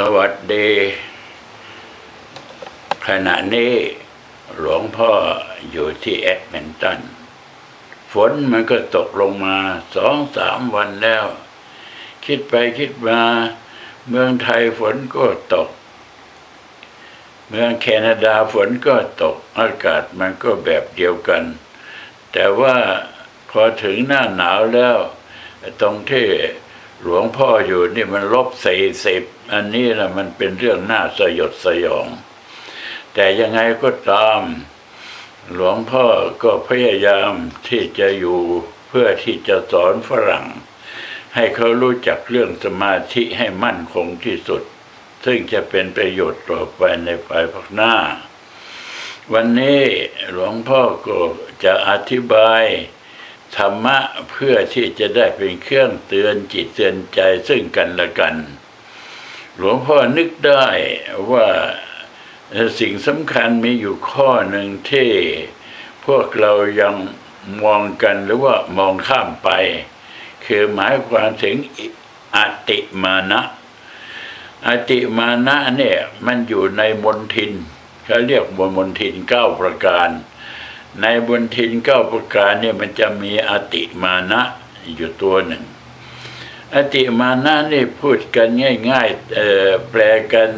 สวัสดี ขณะนี้หลวงพ่ออยู่ที่แอดมินตัน ฝนมันก็ตกลงมาสองสามวันแล้ว คิดไปคิดมา เมืองไทยฝนก็ตก เมืองแคนาดาฝนก็ตก อากาศมันก็แบบเดียวกัน แต่ว่าพอถึงหน้าหนาวแล้ว ตรงที่ หลวงพ่ออยู่นี่มันลบสี่สิบอันนี้นะมันเป็นเรื่องน่าสยดสยอง แต่ยังไงก็ตาม หลวงพ่อก็พยายามที่จะอยู่เพื่อที่จะสอนฝรั่ง ให้เขารู้จักเรื่องสมาธิให้มั่นคงที่สุด ซึ่งจะเป็นประโยชน์ต่อไปในภายภาคหน้า วันนี้หลวงพ่อก็จะอธิบาย ธรรมะเพื่อที่จะได้เป็นเครื่องเตือนจิตเตือนใจซึ่งกันและกัน หลวงพ่อนึกได้ว่าสิ่งสำคัญมีอยู่ข้อหนึ่งที่พวกเรายังมองกันหรือว่ามองข้ามไป คือหมายความถึงอติมานะอติมานะเนี่ยมันอยู่ในมนทินเขาเรียกบนมนทินเก้าประการ ในบนทินเก้าประการเนี่ยมันจะมีอติมานะอยู่ตัวหนึ่ง อติมานะนี่พูดกันง่ายๆแปลกัน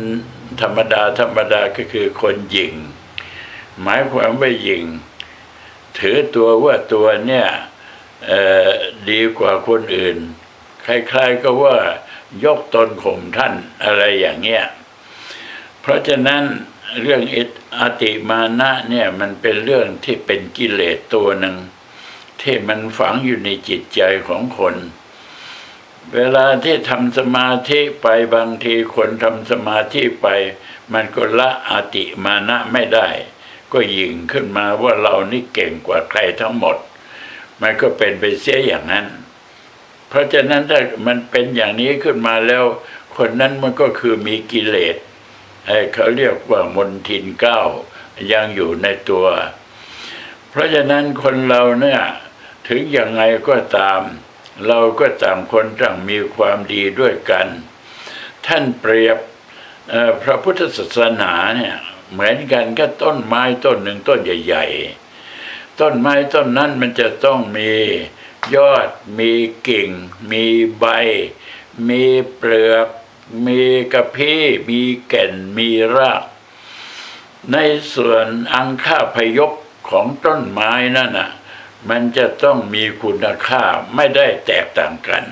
ธรรมดาธรรมดาก็คือคนหยิงหมายความว่าหยิงถือตัวว่าตัวเนี่ยดีกว่าคนอื่น คล้ายๆก็ว่ายกตนข่มท่านอะไรอย่างเงี้ย เพราะฉะนั้นเรื่อง อติมานะเนี่ยมันเป็นเรื่องที่เป็นกิเลสตัวหนึ่งที่มันฝังอยู่ในจิตใจของคน เวลาที่ทำสมาธิไปบางทีคนทำสมาธิไป มันก็ละอติมานะไม่ได้ ก็ยิงขึ้นมาว่าเรานี่เก่งกว่าใครทั้งหมด มันก็เป็นไปเสียอย่างนั้น เพราะฉะนั้นถ้ามันเป็นอย่างนี้ขึ้นมาแล้ว คนนั้นมันก็คือมีกิเลส เขาเรียกว่ามนทินเก้ายังอยู่ในตัว เพราะฉะนั้นคนเราเนี่ยถึงอย่างไงก็ตาม เราก็ต่างคนต่างมีความดีด้วยกัน ท่านเปรียบพระพุทธศาสนาเนี่ยเหมือนกันก็ต้นไม้ต้นหนึ่งต้นใหญ่ ๆ ต้นไม้ต้นนั้นมันจะต้องมียอด มีกิ่ง มีใบ มีเปลือก มีกระพี้มีแก่นมีราก ในส่วนอังค่าพยพของต้นไม้นั่นน่ะ มันจะต้องมีคุณค่าไม่ได้แตกต่างกัน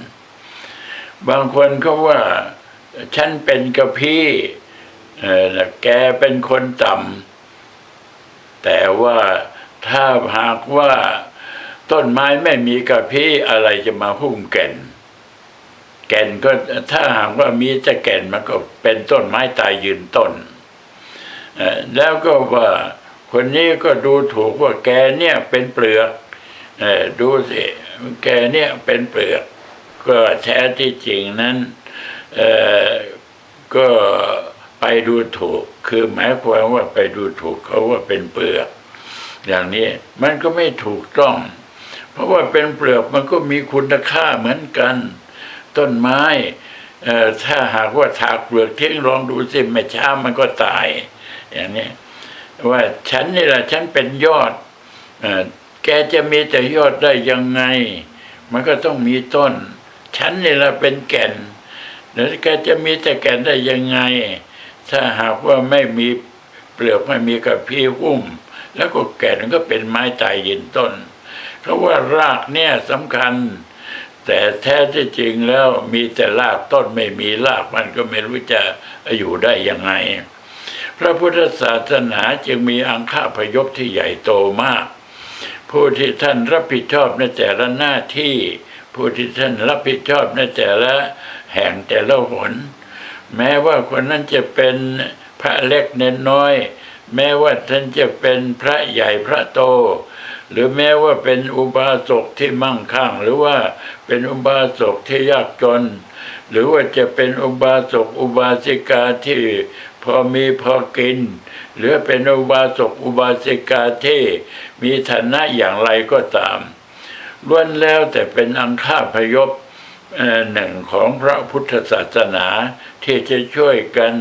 บางคนก็ว่า ฉันเป็นกระพี้เอ่อแกเป็นคนต่ำแต่ว่าถ้าหากว่าต้นไม้ไม่มีกระพี้อะไรจะมาหุ้มแก่น แก่นก็ถ้าหากว่ามีแต่แก่นมันก็เป็นต้นไม้ตายยืนต้น แล้วก็ว่าคนนี้ก็ดูถูกว่าแกเนี่ยเป็นเปลือกดูสิแกเนี่ยเป็นเปลือก ก็แท้ที่จริงนั้นก็ไปดูถูก คือหมายความว่าไปดูถูกเขาว่าเป็นเปลือก อย่างนี้มันก็ไม่ถูกต้อง เพราะว่าเป็นเปลือกมันก็มีคุณค่าเหมือนกัน ต้นไม้ถ้าหากว่าถากเปลือกทิ้งลองดูสิไม่ช้ามันก็ตาย อย่างนี้ว่าฉันนี่แหละฉันเป็นยอดอแกจะมีแต่ยอดได้ยังไง มันก็ต้องมีต้น ฉันนี่แหละเป็นแก่นแล้วแกจะมีแต่แก่นได้ยังไง ถ้าหากว่าไม่มีเปลือกไม่มีกระพี้หุ้ม แล้วก็แก่นก็เป็นไม้ตายยืนต้น เพราะว่ารากเนี่ยสำคัญ แต่แท้ที่จริงแล้วมีแต่รากต้นไม่มีรากมันก็ไม่รู้จะอยู่ได้ยังไง พระพุทธศาสนาจึงมีอังคาพยพที่ใหญ่โตมาก ผู้ที่ท่านรับผิดชอบในแต่ละหน้าที่ ผู้ที่ท่านรับผิดชอบในแต่ละแห่งแต่ละหน แม้ว่าคนนั้นจะเป็นพระเล็กเน้นน้อย แม้ว่าท่านจะเป็นพระใหญ่พระโต หรือแม้ว่าเป็นอุบาสกที่มั่งคั่ง หรือว่าเป็นอุบาสกที่ยากจน หรือว่าจะเป็นอุบาสกอุบาสิกาที่พอมีพอกิน หรือเป็นอุบาสกอุบาสิกาที่มีฐานะอย่างไรก็ตามล้วนแล้วแต่เป็นอังคาพยพหนึ่งของพระพุทธศาสนาที่จะช่วยกัน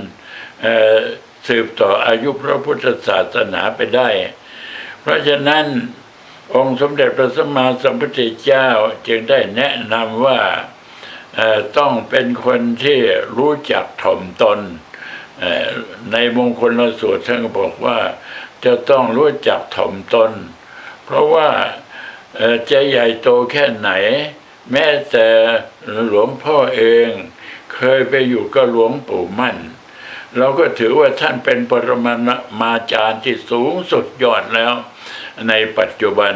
สืบต่ออายุพระพุทธศาสนาไปได้ เพราะฉะนั้น องค์สมเด็จพระสัมมาสัมพุทธเจ้าจึงได้แนะนำว่าต้องเป็นคนที่รู้จักถ่อมตน ในมงคลสูตรท่านก็บอกว่าจะต้องรู้จักถ่อมตน เพราะว่าจะใหญ่โตแค่ไหน แม้แต่หลวงพ่อเองเคยไปอยู่กับหลวงปู่มั่น เราก็ถือว่าท่านเป็นปรมาจารย์ที่สูงสุดยอดแล้ว ในปัจจุบัน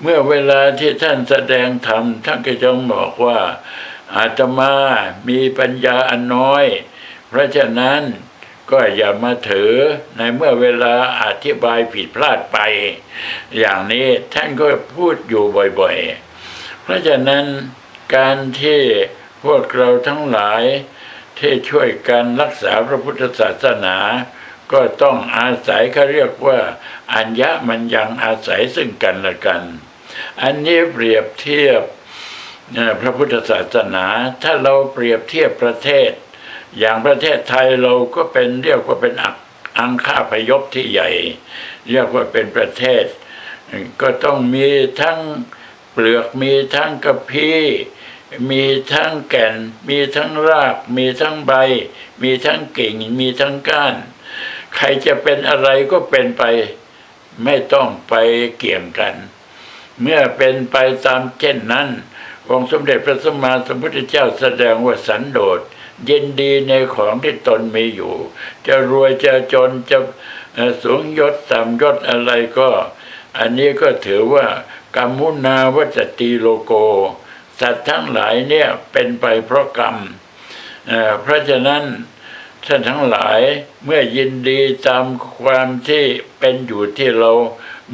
เมื่อเวลาที่ท่านแสดงธรรมท่านก็จะบอกว่าอาตมามีปัญญาอันน้อย เพราะฉะนั้นก็อย่ามาถือในเมื่อเวลาอธิบายผิดพลาดไป อย่างนี้ท่านก็พูดอยู่บ่อยๆ เพราะฉะนั้นการที่พวกเราทั้งหลายที่ช่วยกันรักษาพระพุทธศาสนา ก็ต้องอาศัยเขาเรียกว่า อัญญะมันยังอาศัยซึ่งกันและกัน อันนี้เปรียบเทียบพระพุทธศาสนา ถ้าเราเปรียบเทียบประเทศ อย่างประเทศไทยเราก็เป็นเรียกว่าเป็นอักอังคาพยพที่ใหญ่ เรียกว่าเป็นประเทศ ก็ต้องมีทั้งเปลือกมีทั้งกระพี้มีทั้งแก่น มีทั้งราก มีทั้งใบ มีทั้งกิ่ง มีทั้งก้าน ใครจะเป็นอะไรก็เป็นไป ไม่ต้องไปเกี่ยงกัน เมื่อเป็นไปตามเช่นนั้นองค์สมเด็จพระสัมมาสัมพุทธเจ้าแสดงว่าสันโดษยินดีในของที่ตนมีอยู่ จะรวยจะจนจะสูงยศต่ำยศอะไรก็ อันนี้ก็ถือว่ากรรมุนาวัจติโลโก สัตว์ทั้งหลายเนี่ยเป็นไปเพราะกรรมเพราะฉะนั้น ท่านทั้งหลายเมื่อยินดีตามความที่เป็นอยู่ที่เรา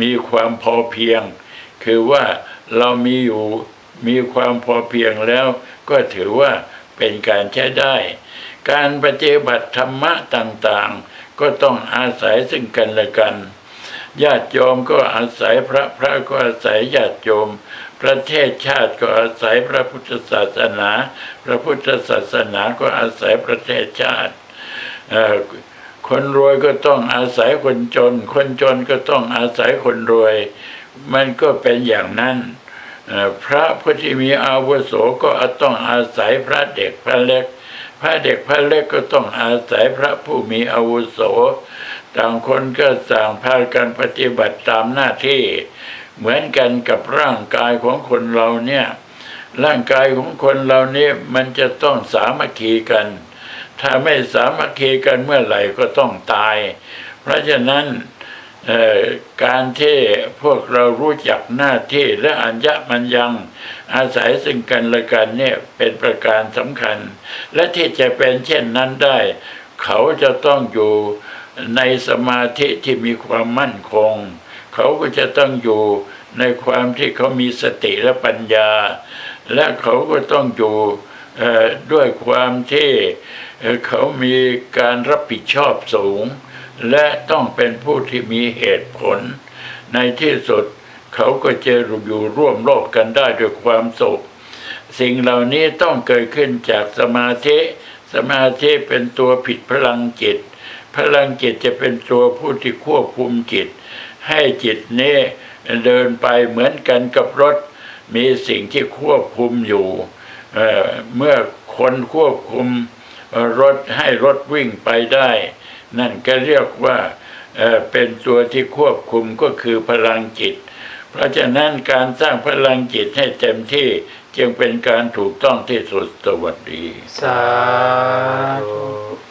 มีความพอเพียง คือว่าเรามีอยู่มีความพอเพียงแล้ว ก็ถือว่าเป็นการใช้ได้ การปฏิบัติธรรมะต่างๆ ก็ต้องอาศัยซึ่งกันและกัน ญาติโยมก็อาศัยพระพระก็อาศัยญาติโยม ประเทศชาติก็อาศัยพระพุทธศาสนา พระพุทธศาสนาก็อาศัยประเทศชาติ คนรวยก็ต้องอาศัยคนจน คนจนก็ต้องอาศัยคนรวย มันก็เป็นอย่างนั้นพระผู้ที่มีอาวุโสก็ต้องอาศัยพระเด็กพระเล็ก พระเด็กพระเล็กก็ต้องอาศัยพระผู้มีอาวุโส ต่างคนก็ต่างพากันปฏิบัติตามหน้าที่ เหมือนกันกับร่างกายของคนเราเนี่ย ร่างกายของคนเราเนี่ยมันจะต้องสามัคคีกัน ถ้าไม่สามัคคีกันเมื่อไหร่ก็ต้องตาย เพราะฉะนั้นการที่พวกเรารู้จักหน้าที่และอัญญะมันยังอาศัยซึ่งกันและกันเนี่ยเป็นประการสำคัญ และที่จะเป็นเช่นนั้นได้ เขาจะต้องอยู่ในสมาธิที่มีความมั่นคง เขาก็จะต้องอยู่ในความที่เขามีสติและปัญญา และเขาก็ต้องอยู่ ด้วยความที่เขามีการรับผิดชอบสูง และต้องเป็นผู้ที่มีเหตุผล ในที่สุดเขาก็จะอยู่ร่วมโลกกันได้ด้วยความสุข สิ่งเหล่านี้ต้องเกิดขึ้นจากสมาธิสมาธิเป็นตัวผิดพลังจิต พลังจิตจะเป็นตัวผู้ที่ควบคุมจิต ให้จิตนี้เดินไปเหมือนกันกับรถ มีสิ่งที่ควบคุมอยู่ เเมื่อคนควบคุมรถให้รถวิ่งไปได้ นั่นก็เรียกว่าเเป็นตัวที่ควบคุมก็คือพลังจิต เพราะฉะนั้นการสร้างพลังจิตให้เต็มที่จึงเป็นการถูกต้องที่สุดสวัสดี สาธุ